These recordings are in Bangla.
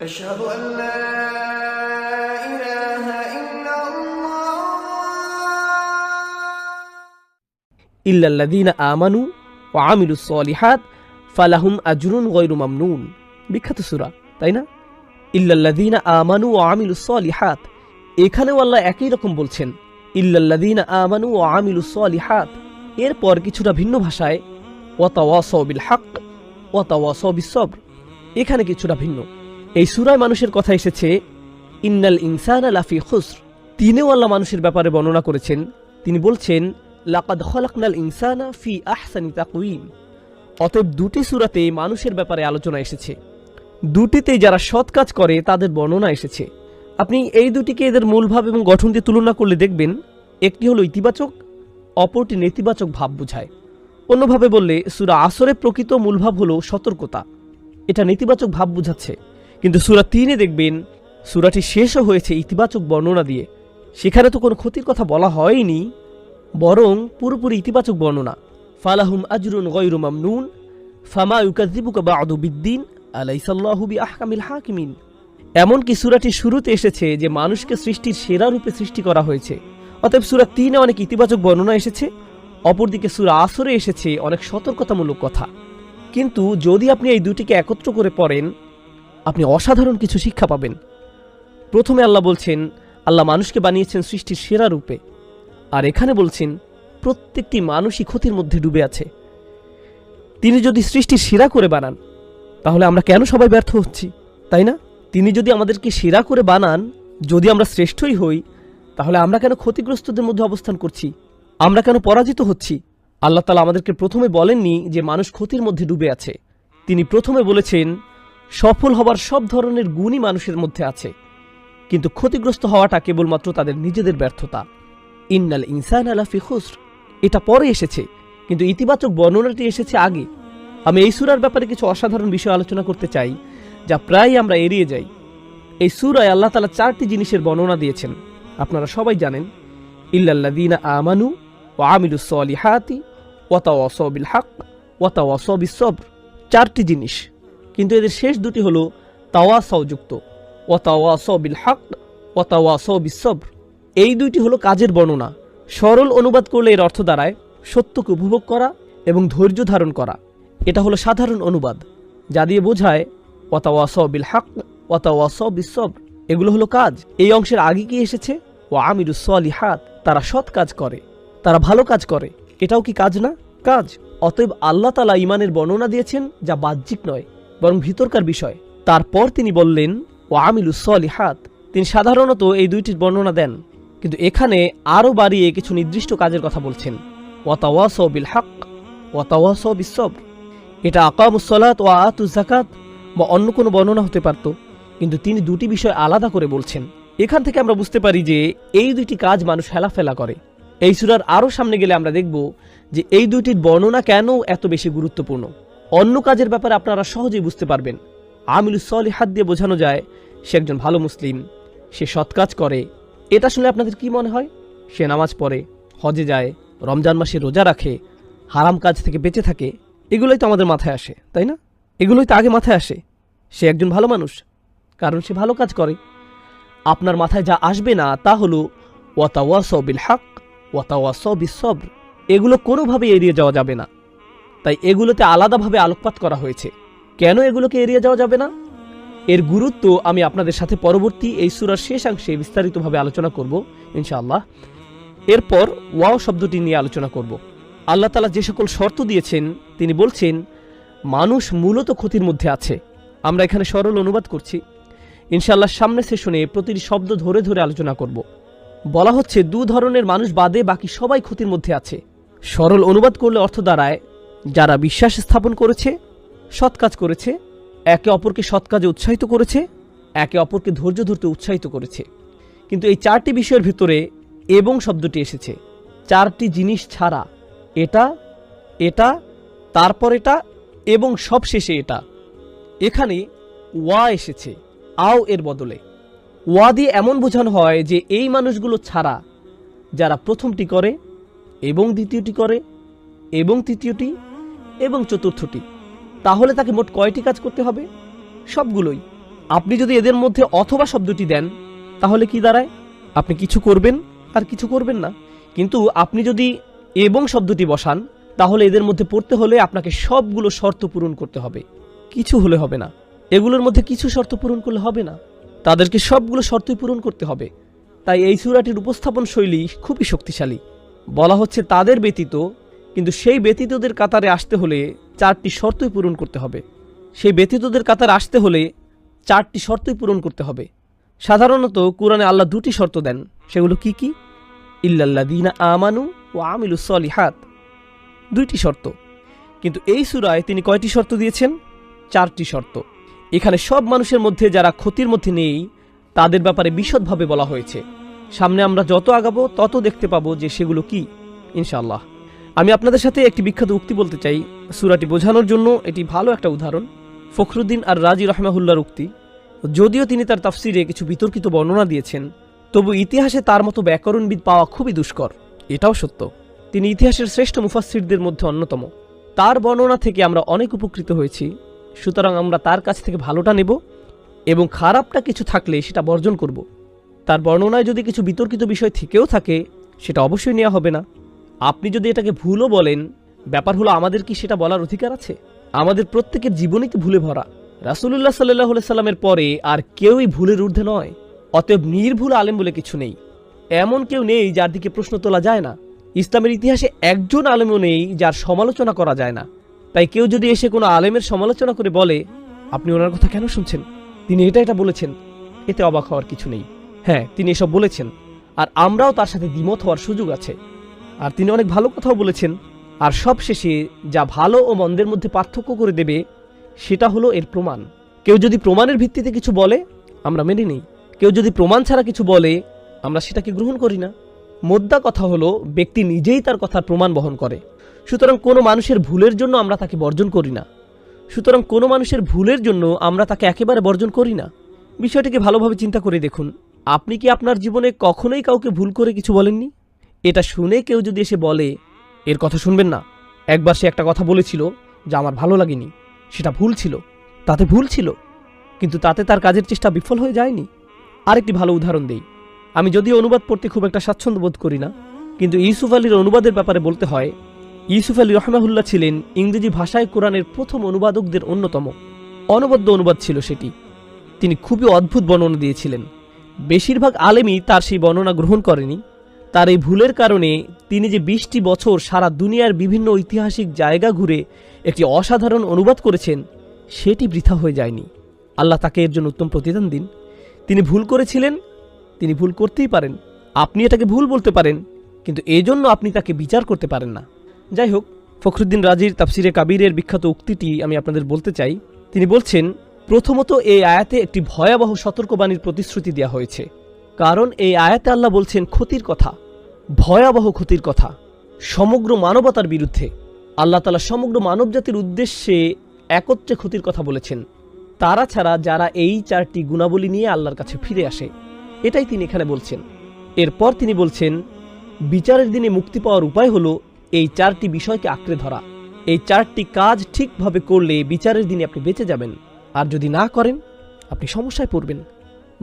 أشهد أن لا إله إلا الله ইল্লাল্লাযীনা আমানু ওয়া আমিলুস সলিহাত ফালাহুম আজরুন গৈরু মামনুন বিখ্যাত সূরা তাই না ইল্লাল্লাযীনা আমানু ওয়া আমিলুস সলিহাত এখানেও আল্লাহ একই রকম বলছেন ইল্লাল্লাযীনা আমানু ওয়া আমিলুস সলিহাত এরপর কিছুটা ভিন্ন ভাষায় ওয়াতাওয়াসাউ বিল হক ওয়াতাওয়াসাউ বিস সবর এখানে কিছুটা ভিন্ন এই সুরায় মানুষের কথা এসেছে, ইন্নাল ইনসানা লাফি খুসর। তিনিও আল্লাহ মানুষের ব্যাপারে বর্ণনা করেছেন। তিনি বলছেন, লাকাদ খলাকনাল ইনসানা ফি আহসানি তাকউইম অতএব দুটি সূরাতে মানুষের ব্যাপারে আলোচনা এসেছে। দুটিতে যারা সৎ কাজ করে, তাদের বর্ণনা এসেছে। আপনি এই দুটিকে এদের মূলভাব এবং গঠন দিয়ে তুলনা করলে দেখবেন, একটি হলো ইতিবাচক, অপরটি নেতিবাচক ভাব বোঝায়। অন্যভাবে বললে, সুরা আসরে প্রকৃত মূলভাব হলো সতর্কতা। এটা নেতিবাচক ভাব বোঝাচ্ছে। কিন্তু সুরা তিনে দেখবেন, সুরাটি শেষও হয়েছে ইতিবাচক বর্ণনা দিয়ে। সেখানে তো কোনো ক্ষতির কথা বলা হয়নি, বরং পুরোপুরি ইতিবাচক বর্ণনা। ফালাহুম আজরুন গৈরু মামনুন, ফামা ইউকাযিবুকা বা'দু বিদ্দিন, আলাইসাল্লাহু বিআহকামিল হাকিমিন। এমনকি সুরাটি শুরুতে এসেছে যে মানুষকে সৃষ্টির সেরা রূপে সৃষ্টি করা হয়েছে। অতএব সূরা তিনে অনেক ইতিবাচক বর্ণনা এসেছে, অপরদিকে সুরা আসরে এসেছে অনেক সতর্কতামূলক কথা। কিন্তু যদি আপনি এই দুটিকে একত্র করে পড়েন আপনি অসাধারণ কিছু শিক্ষা পাবেন। প্রথমে আল্লাহ বলছেন, আল্লাহ মানুষকে বানিয়েছেন সৃষ্টির সেরা রূপে। আর এখানে বলছেন, প্রত্যেকটি মানুষই ক্ষতির মধ্যে ডুবে আছে। তিনি যদি সৃষ্টি সেরা করে বানান, তাহলে আমরা কেন সবাই ব্যর্থ হচ্ছি, তাই না? তিনি যদি আমাদেরকে সেরা করে বানান, যদি আমরা শ্রেষ্ঠই হই, তাহলে আমরা কেন ক্ষতিগ্রস্তদের মধ্যে অবস্থান করছি? আমরা কেন পরাজিত হচ্ছি? আল্লাহ তালা আমাদেরকে প্রথমে বলেননি যে মানুষ ক্ষতির মধ্যে ডুবে আছে। তিনি প্রথমে বলেছেন সফল হবার সব ধরনের গুণই মানুষের মধ্যে আছে। কিন্তু ক্ষতিগ্রস্ত হওয়াটা কেবলমাত্র তাদের নিজেদের ব্যর্থতা। ইন্নাল ইনসান আলাফি খুসর। এটা পরে এসেছে, কিন্তু ইতিবাচক বর্ণনাটি এসেছে আগে। আমি এই সুরার ব্যাপারে কিছু অসাধারণ বিষয় আলোচনা করতে চাই, যা প্রায় আমরা এড়িয়ে যাই। এই সুরায় আল্লাহ তালা চারটি জিনিসের বর্ণনা দিয়েছেন। আপনারা সবাই জানেন ইল্লাল্লাদিনা আমানু ও আমিলুস সলিহাতি ওয়াতাওয়াসবিল হক ওয়াতাওয়াসবিস সবর। চারটি জিনিস। কিন্তু এদের শেষ দুটি হলো তাওয়াসযুক্ত ওয়াতাওয়াসবিল হক ওয়াতাওয়াসবিস সবর এই দুইটি হলো কাজের বর্ণনা। সরল অনুবাদ করলে এর অর্থ দাঁড়ায় সত্যকে উপভোগ করা এবং ধৈর্য ধারণ করা। এটা হলো সাধারণ অনুবাদ, যা দিয়ে বোঝায় ওয়াতাওয়াস বিল হক ওয়াতাওয়াস বিসব এগুলো হলো কাজ। এই অংশের আগে কি এসেছে? ও আমিরুস হাত তারা সৎ কাজ করে, তারা ভালো কাজ করে। এটাও কি কাজ না? কাজ। অতএব আল্লাহ তালা ইমানের বর্ণনা দিয়েছেন যা বাহ্যিক নয়। বরং ভিতরকার বিষয়। তারপর তিনি বললেন ও আমিলুস হাত তিনি সাধারণত এই দুইটির বর্ণনা দেন, কিন্তু এখানে আরও বাড়িয়ে কিছু নির্দিষ্ট কাজের কথা বলছেন। ওয়াতাওয়াস বিল হক ওয়াতাওয়াস বিসব এটা আকামুসলাত ও আতু জাকাত বা অন্য কোনো বর্ণনা হতে পারত, কিন্তু তিনি দুটি বিষয় আলাদা করে বলছেন। এখান থেকে আমরা বুঝতে পারি যে এই দুইটি কাজ মানুষ হেলাফেলা করে। এই সুরার আরও সামনে গেলে আমরা দেখব যে এই দুইটির বর্ণনা কেন এত বেশি গুরুত্বপূর্ণ। অন্য কাজের ব্যাপারে আপনারা সহজেই বুঝতে পারবেন। আমিলুস হাত দিয়ে বোঝানো যায়, সে একজন ভালো মুসলিম, সে সৎ কাজ করে। এটা শুনে আপনাদের কি মনে হয়? সে নামাজ পড়ে, হজে যায়, রমজান মাসে রোজা রাখে, হারাম কাজ থেকে বেঁচে থাকে, এগুলোই তো আমাদের মাথায় আসে, তাই না? এগুলোই তো আগে মাথায় আসে। সে একজন ভালো মানুষ, কারণ সে ভালো কাজ করে। আপনার মাথায় যা আসবে না, তা হলো, ওয়াতাওয়াস বিল হক, ওয়াতাওয়াস বিসবর এগুলো কোনোভাবেই এড়িয়ে যাওয়া যাবে না। তাই এগুলোতে আলাদাভাবে আলোকপাত করা হয়েছে। কেন এগুলোকে এড়িয়ে যাওয়া যাবে না? এর গুরুত্ব আমি আপনাদের সাথে পরবর্তী এই সুরার শেষাংশে বিস্তারিতভাবে আলোচনা করব, ইনশাআল্লাহ। এরপর ওয়াও শব্দটি নিয়ে আলোচনা করব। আল্লাহ তালা যে সকল শর্ত দিয়েছেন, তিনি বলছেন, মানুষ মূলত ক্ষতির মধ্যে আছে। আমরা এখানে সরল অনুবাদ করছি। ইনশাআল্লাহ সামনে সেশনে প্রতিটি শব্দ ধরে ধরে আলোচনা করব। বলা হচ্ছে, দু ধরনের মানুষ বাদে বাকি সবাই ক্ষতির মধ্যে আছে। সরল অনুবাদ করলে অর্থ দাঁড়ায় যারা বিশ্বাস স্থাপন করেছে, সৎ কাজ করেছে, একে অপরকে সৎ কাজে উৎসাহিত করেছে, একে অপরকে ধৈর্য ধরতে উৎসাহিত করেছে। কিন্তু এই চারটি বিষয়ের ভিতরে এবং শব্দটি এসেছে। চারটি জিনিস ছাড়া এটা এটা, তারপর এটা এবং সব শেষে এটা। এখানে ওয়া এসেছে, আও এর বদলে। ওয়া দিয়ে এমন বোঝানো হয় যে এই মানুষগুলো ছাড়া যারা প্রথমটি করে এবং দ্বিতীয়টি করে এবং তৃতীয়টি এবং চতুর্থটি। তাহলে তাকে মোট কয়টি কাজ করতে হবে? সবগুলোই। আপনি যদি এদের মধ্যে অথবা শব্দটি দেন, তাহলে কি দাঁড়ায়? আপনি কিছু করবেন আর কিছু করবেন না। কিন্তু আপনি যদি এবং শব্দটি বসান, তাহলে এদের মধ্যে পড়তে হলে আপনাকে সবগুলো শর্ত পূরণ করতে হবে। কিছু হলে হবে না। এগুলোর মধ্যে কিছু শর্ত পূরণ করলে হবে না। তাদেরকে সবগুলো শর্তই পূরণ করতে হবে। তাই এই সুরাটির উপস্থাপন শৈলী খুবই শক্তিশালী। বলা হচ্ছে, তাদের ব্যতীত কিন্তু সেই ব্যতীতদের কাতারে আসতে হলে চারটি শর্তই পূরণ করতে হবে। সেই ব্যতীতদের কাতারে আসতে হলে চারটি শর্তই পূরণ করতে হবে। সাধারণত কোরআনে আল্লাহ দুটি শর্ত দেন। সেগুলো কি কি? ইল্লাল্লাদিনা আমানু ও আমিলু সলিহাত। দুইটি শর্ত। কিন্তু এই সুরায় তিনি কয়টি শর্ত দিয়েছেন? চারটি শর্ত। এখানে সব মানুষের মধ্যে যারা ক্ষতির মধ্যে নেই, তাদের ব্যাপারে বিশদভাবে বলা হয়েছে। সামনে আমরা যত আগাবো, তত দেখতে পাবো যে সেগুলো কি। ইনশাআল্লাহ। আমি আপনাদের সাথে একটি বিখ্যাত উক্তি বলতে চাই। সুরাটি বোঝানোর জন্য এটি ভালো একটা উদাহরণ। ফখরুদ্দিন আর রাজি রহমাহুল্লার উক্তি। যদিও তিনি তার তাফসিরে কিছু বিতর্কিত বর্ণনা দিয়েছেন, তবু ইতিহাসে তার মতো ব্যাকরণবিদ পাওয়া খুবই দুষ্কর। এটাও সত্য। তিনি ইতিহাসের শ্রেষ্ঠ মুফাসসিরদের মধ্যে অন্যতম। তার বর্ণনা থেকে আমরা অনেক উপকৃত হয়েছি। সুতরাং আমরা তার কাছ থেকে ভালোটা নেব এবং খারাপটা কিছু থাকলে সেটা বর্জন করব। তার বর্ণনায় যদি কিছু বিতর্কিত বিষয় থেকেও থাকে, সেটা অবশ্যই নেওয়া হবে না। আপনি যদি এটাকে ভুলও বলেন, ব্যাপার হলো আমাদের কি সেটা বলার অধিকার আছে? আমাদের প্রত্যেকের জীবনই তো ভুলে ভরা। রাসুলুল্লাহ সাল্লাহ সাল্লামের পরে আর কেউই ভুলের ঊর্ধ্বে নয়। অতএব নির্ভুল আলেম বলে কিছু নেই। এমন কেউ নেই যার দিকে প্রশ্ন তোলা যায় না। ইসলামের ইতিহাসে একজন আলেমও নেই যার সমালোচনা করা যায় না। তাই কেউ যদি এসে কোনো আলেমের সমালোচনা করে বলে, আপনি ওনার কথা কেন শুনছেন? তিনি এটা এটা বলেছেন। এতে অবাক হওয়ার কিছু নেই। হ্যাঁ তিনি এসব বলেছেন। আর আমরাও তার সাথে দ্বিমত হওয়ার সুযোগ আছে। আর তিনি অনেক ভালো কথাও বলেছেন। আর সবশেষে যা ভালো ও মন্দের মধ্যে পার্থক্য করে দেবে, সেটা হলো এর প্রমাণ। কেউ যদি প্রমাণের ভিত্তিতে কিছু বলে, আমরা মেনে নিই। কেউ যদি প্রমাণ ছাড়া কিছু বলে, আমরা সেটাকে গ্রহণ করি না। মোদ্দা কথা হলো, ব্যক্তি নিজেই তার কথার প্রমাণ বহন করে। সুতরাং কোনো মানুষের ভুলের জন্য আমরা তাকে বর্জন করি না। সুতরাং কোনো মানুষের ভুলের জন্য আমরা তাকে একেবারে বর্জন করি না। বিষয়টিকে ভালোভাবে চিন্তা করে দেখুন। আপনি কি আপনার জীবনে কখনোই কাউকে ভুল করে কিছু বলেননি? এটা শুনে কেউ যদি এসে বলে, এর কথা শুনবেন না। একবার সে একটা কথা বলেছিল যা আমার ভালো লাগেনি। সেটা ভুল ছিল, তাতে ভুল ছিল, কিন্তু তাতে তার কাজের চেষ্টা বিফল হয়ে যায়নি। আরেকটি ভালো উদাহরণ দেই। আমি যদিও অনুবাদ পড়তে খুব একটা স্বাচ্ছন্দ্য বোধ করি না, কিন্তু ইউসুফ আলীর অনুবাদের ব্যাপারে বলতে হয়, ইউসুফ আলী রহমাহুল্লাহ ছিলেন ইংরেজি ভাষায় কোরআনের প্রথম অনুবাদকদের অন্যতম। অনবদ্য অনুবাদ ছিল সেটি। তিনি খুবই অদ্ভুত বর্ণনা দিয়েছিলেন। বেশিরভাগ আলেমই তার সেই বর্ণনা গ্রহণ করেনি। তার এই ভুলের কারণে তিনি যে বিশটি বছর সারা দুনিয়ার বিভিন্ন ঐতিহাসিক জায়গা ঘুরে একটি অসাধারণ অনুবাদ করেছেন, সেটি বৃথা হয়ে যায়নি। আল্লাহ তাকে এর জন্য উত্তম প্রতিদান দিন। তিনি ভুল করেছিলেন, তিনি ভুল করতেই পারেন। আপনি এটাকে ভুল বলতে পারেন, কিন্তু এজন্য আপনি তাকে বিচার করতে পারেন না। যাই হোক, ফখরুদ্দিন রাজির তাফসিরে কাবিরের বিখ্যাত উক্তিটি আমি আপনাদের বলতে চাই। তিনি বলছেন, প্রথমত এই আয়াতে একটি ভয়াবহ সতর্কবাণীর প্রতিশ্রুতি দেওয়া হয়েছে। কারণ এই আয়াতে আল্লাহ বলছেন ক্ষতির কথা। ভয়াবহ ক্ষতির কথা। সমগ্র মানবতার বিরুদ্ধে, আল্লাহ তালা সমগ্র মানবজাতির উদ্দেশ্যে একত্রে ক্ষতির কথা বলেছেন। তারা ছাড়া যারা এই চারটি গুণাবলী নিয়ে আল্লাহর কাছে ফিরে আসে, এটাই তিনি এখানে বলছেন। এরপর তিনি বলছেন, বিচারের দিনে মুক্তি পাওয়ার উপায় হলো এই চারটি বিষয়কে আঁকড়ে ধরা। এই চারটি কাজ ঠিকভাবে করলে বিচারের দিনে আপনি বেঁচে যাবেন। আর যদি না করেন, আপনি সমস্যায় পড়বেন।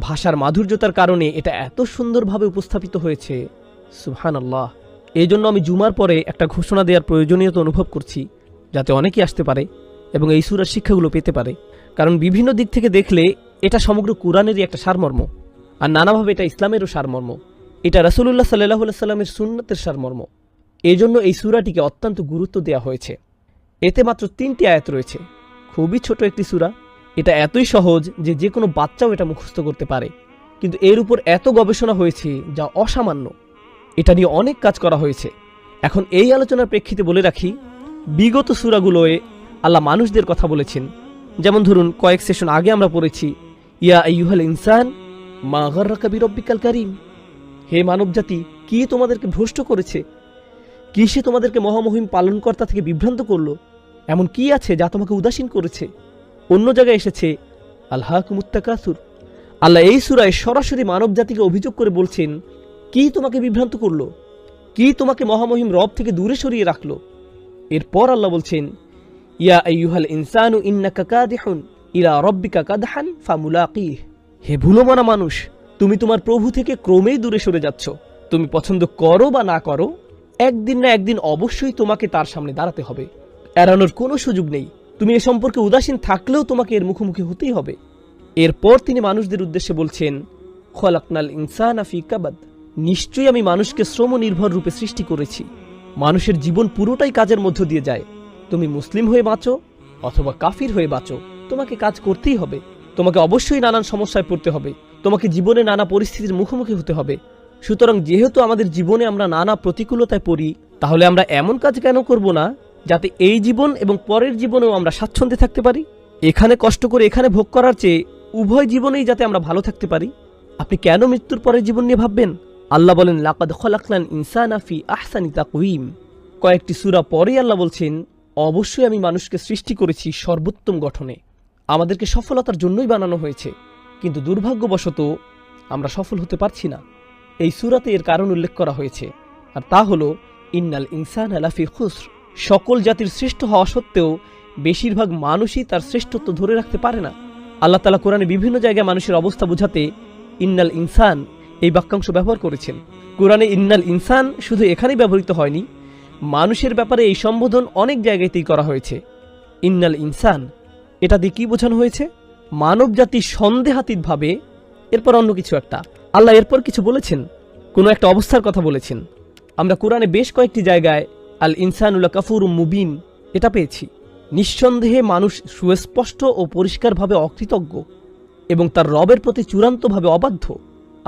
ভাষার মাধুর্যতার কারণে এটা এত সুন্দরভাবে উপস্থাপিত হয়েছে সুহান আল্লাহ এই জন্য আমি জুমার পরে একটা ঘোষণা দেওয়ার প্রয়োজনীয়তা অনুভব করছি, যাতে অনেকেই আসতে পারে এবং এই সুরার শিক্ষাগুলো পেতে পারে। কারণ বিভিন্ন দিক থেকে দেখলে এটা সমগ্র কোরআনেরই একটা সারমর্ম, আর নানাভাবে এটা ইসলামেরও সারমর্ম। এটা রাসুলুল্লাহ সাল্লাহ সাল্লামের সুন্নতের সারমর্ম। এই জন্য এই সুরাটিকে অত্যন্ত গুরুত্ব দেওয়া হয়েছে। এতে মাত্র তিনটি আয়াত রয়েছে। খুবই ছোট একটি সুরা। এটা এতই সহজ যে যে কোনো বাচ্চাও এটা মুখস্থ করতে পারে। কিন্তু এর উপর এত গবেষণা হয়েছে যা অসামান্য। এটা নিয়ে অনেক কাজ করা হয়েছে। এখন এই আলোচনার প্রেক্ষিতে বলে রাখি, বিগত সুরাগুলোয় আল্লাহ মানুষদের কথা বলেছেন। যেমন ধরুন, কয়েক সেশন আগে আমরা পড়েছি, ইয়া ইউহাল ইনসান মা গর্রাকা বিরব্বিকাল কারিম। হে মানবজাতি, কি তোমাদেরকে ভ্রষ্ট করেছে? কি সে তোমাদেরকে মহামহিম পালনকর্তা থেকে বিভ্রান্ত করল? এমন কি আছে যা তোমাকে উদাসীন করেছে? অন্য জায়গায় এসেছে আল্লাহ কুমুত্তাকাসুর আল্লাহ এই সুরায় সরাসরি মানব জাতিকে অভিযোগ করে বলছেন কি তোমাকে বিভ্রান্ত করল? কি তোমাকে মহামহিম রব থেকে দূরে সরিয়ে রাখল? এরপর আল্লাহ বলছেন, ইয়া আইয়ুহাল ইনসানু ইন্নাকা কাদিহুন ইলা রব্বিকা কাদহান ফামুলাকিহ। হে ভুলোমানা মানুষ, তুমি তোমার প্রভু থেকে ক্রমেই দূরে সরে যাচ্ছ। তুমি পছন্দ করো বা না করো, একদিন না একদিন অবশ্যই তোমাকে তার সামনে দাঁড়াতে হবে। এড়ানোর কোনো সুযোগ নেই। তুমি এ সম্পর্কে উদাসীন থাকলেও তোমাকে এর মুখোমুখি হতেই হবে। এরপর তিনি মানুষদের উদ্দেশ্যে বলছেন, খলাকনাল ইনসান আফি কাবাদ। নিশ্চয়ই আমি মানুষকে শ্রম নির্ভর রূপে সৃষ্টি করেছি। মানুষের জীবন পুরোটাই কাজের মধ্য দিয়ে যায়। তুমি মুসলিম হয়ে বাঁচো, অথবা কাফির হয়ে বাঁচো, তোমাকে কাজ করতেই হবে। তোমাকে অবশ্যই নানান সমস্যায় পড়তে হবে। তোমাকে জীবনে নানা পরিস্থিতির মুখোমুখি হতে হবে। সুতরাং যেহেতু আমাদের জীবনে আমরা নানা প্রতিকূলতায় পড়ি, তাহলে আমরা এমন কাজ কেন করব না, যাতে এই জীবন এবং পরের জীবনেও আমরা স্বাচ্ছন্দ্যে থাকতে পারি? এখানে কষ্ট করে এখানে ভোগ করার চেয়ে উভয় জীবনেই যাতে আমরা ভালো থাকতে পারি? আপনি কেন মৃত্যুর পরের জীবন নিয়ে ভাববেন? আল্লাহ বলেন, লাকাদ খলাকলান ইনসান আফি আহসানি তাকুইম কয়েকটি সুরা পরেই আল্লাহ বলছেন, অবশ্যই আমি মানুষকে সৃষ্টি করেছি সর্বোত্তম গঠনে। আমাদেরকে সফলতার জন্যই বানানো হয়েছে। কিন্তু দুর্ভাগ্যবশত আমরা সফল হতে পারছি না। এই সুরাতে এর কারণ উল্লেখ করা হয়েছে। আর তা হল, ইন্নাল ইনসান আলাফি খুসর। সকল জাতির শ্রেষ্ঠ হওয়া সত্ত্বেও বেশিরভাগ মানুষই তার শ্রেষ্ঠত্ব ধরে রাখতে পারে না। আল্লাহ তালা কোরআনে বিভিন্ন জায়গায় মানুষের অবস্থা বোঝাতে, ইন্নাল ইনসান এই বাক্যাংশ ব্যবহার করেছেন। কোরআনে ইন্নাল ইনসান শুধু এখানেই ব্যবহৃত হয়নি, মানুষের ব্যাপারে এই সম্বোধন অনেক জায়গাতেই করা হয়েছে। ইন্নাল ইনসান, এটা দিয়ে কি বোঝানো হয়েছে? মানব জাতি সন্দেহাতীতভাবে, এরপর অন্য কিছু একটা। আল্লাহ এরপর কিছু বলেছেন, কোনো একটা অবস্থার কথা বলেছেন। আমরা কোরআনে বেশ কয়েকটি জায়গায় আল ইনসানুল্লা কাফুর মুবিন, এটা পেয়েছি। নিঃসন্দেহে মানুষ সুস্পষ্ট ও পরিষ্কারভাবে অকৃতজ্ঞ এবং তার রবের প্রতি চূড়ান্তভাবে অবাধ্য।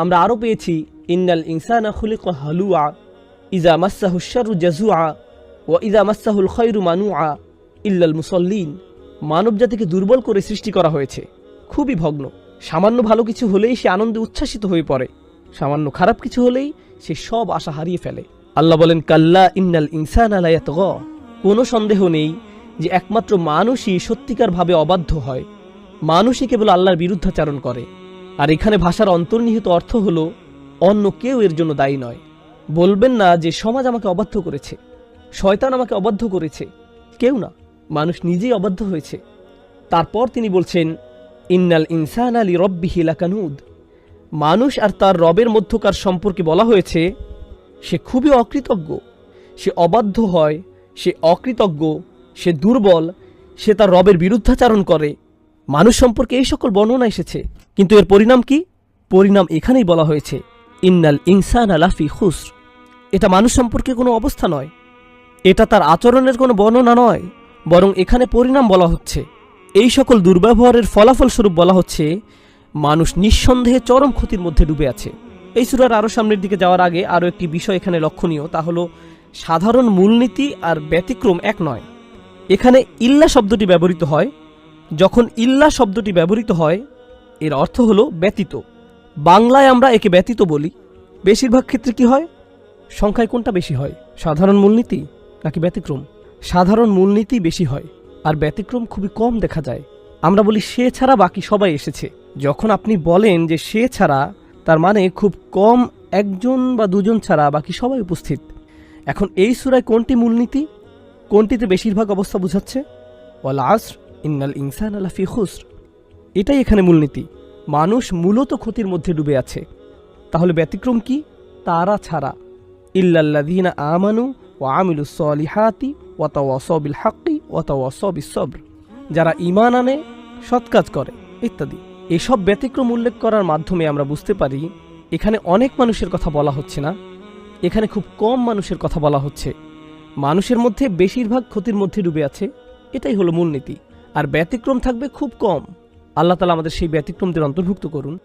আমরা আরও পেয়েছি, ইন্নাল ইনসানা খুলিক হালুয়া, ইজা মাসাহু শারু জাজুআ ও ইজা মাসাহুল খৈরু মানুআ, ইল্লাল মুসল্লিন। মানব জাতিকে দুর্বল করে সৃষ্টি করা হয়েছে। খুবই ভগ্ন। সামান্য ভালো কিছু হলেই সে আনন্দে উচ্ছ্বাসিত হয়ে পড়ে। সামান্য খারাপ কিছু হলেই সে সব আশা হারিয়ে ফেলে। আল্লাহ বলেন, কাল্লা ইন্নাল ইনসান আলায়াত কোনো সন্দেহ নেই যে একমাত্র মানুষই সত্যিকারভাবে অবাধ্য হয়। মানুষই কেবল আল্লাহর বিরুদ্ধাচারণ করে। আর এখানে ভাষার অন্তর্নিহিত অর্থ হল, অন্য কেউ এর জন্য দায়ী নয়। বলবেন না যে সমাজ আমাকে অবাধ্য করেছে। শয়তান আমাকে অবাধ্য করেছে। কেউ না, মানুষ নিজেই অবাধ্য হয়েছে। তারপর তিনি বলছেন, ইন্নাল ইনসান আলী রব্বিহি হিলাকানুদ মানুষ আর তার রবের মধ্যকার সম্পর্কে বলা হয়েছে, সে খুবই অকৃতজ্ঞ। সে অবাধ্য হয়, সে অকৃতজ্ঞ, সে দুর্বল, সে তার রবের বিরুদ্ধাচারণ করে। মানুষ সম্পর্কে এই সকল বর্ণনা এসেছে। কিন্তু এর পরিণাম কি? পরিণাম এখানেই বলা হয়েছে, ইন্নাল ইনসান আলাফি খুসর। এটা মানুষ সম্পর্কে কোনো অবস্থা নয়। এটা তার আচরণের কোনো বর্ণনা নয়, বরং এখানে পরিণাম বলা হচ্ছে। এই সকল দুর্ব্যবহারের ফলাফল স্বরূপ বলা হচ্ছে, মানুষ নিঃসন্দেহে চরম ক্ষতির মধ্যে ডুবে আছে। এই সুরার আরও সামনের দিকে যাওয়ার আগে আরও একটি বিষয় এখানে লক্ষণীয়, তা হলো সাধারণ মূলনীতি আর ব্যতিক্রম এক নয়। এখানে ইল্লা শব্দটি ব্যবহৃত হয় যখন ইল্লা শব্দটি ব্যবহৃত হয়, এর অর্থ হলো ব্যতীত। বাংলায় আমরা একে ব্যতীত বলি। বেশিরভাগ ক্ষেত্রে কি হয়? সংখ্যায় কোনটা বেশি হয়? সাধারণ মূলনীতি নাকি ব্যতিক্রম? সাধারণ মূলনীতি বেশি হয়, আর ব্যতিক্রম খুবই কম দেখা যায়। আমরা বলি সে ছাড়া বাকি সবাই এসেছে। যখন আপনি বলেন যে সে ছাড়া, তার মানে খুব কম একজন বা দুজন ছাড়া বাকি সবাই উপস্থিত। এখন এই সুরায় কোনটি মূলনীতি? কোনটিতে বেশিরভাগ অবস্থা বোঝাচ্ছে? ওয়াল আসর। ইন্নাল ইনসান আলাফি খুসর। এটাই এখানে মূলনীতি। মানুষ মূলত ক্ষতির মধ্যে ডুবে আছে। তাহলে ব্যতিক্রম কি? তারা ছাড়া। ইল্লাল্লাযীনা আমানু ও আমিলু সলিহাতি ওয়াতাওয়াসবিল হাক্কি ওয়াতাওয়াসবিস সবর। যারা ঈমান আনে, সৎ কাজ করে, ইত্যাদি। এসব ব্যতিক্রম উল্লেখ করার মাধ্যমে আমরা বুঝতে পারি, এখানে অনেক মানুষের কথা বলা হচ্ছে না। এখানে খুব কম মানুষের কথা বলা হচ্ছে। মানুষের মধ্যে বেশিরভাগ ক্ষতির মধ্যে ডুবে আছে। এটাই হলো মূলনীতি। আর ব্যতিক্রম থাকবে খুব কম। আল্লাহ তালা আমাদের সেই ব্যতিক্রমদের অন্তর্ভুক্ত করুন।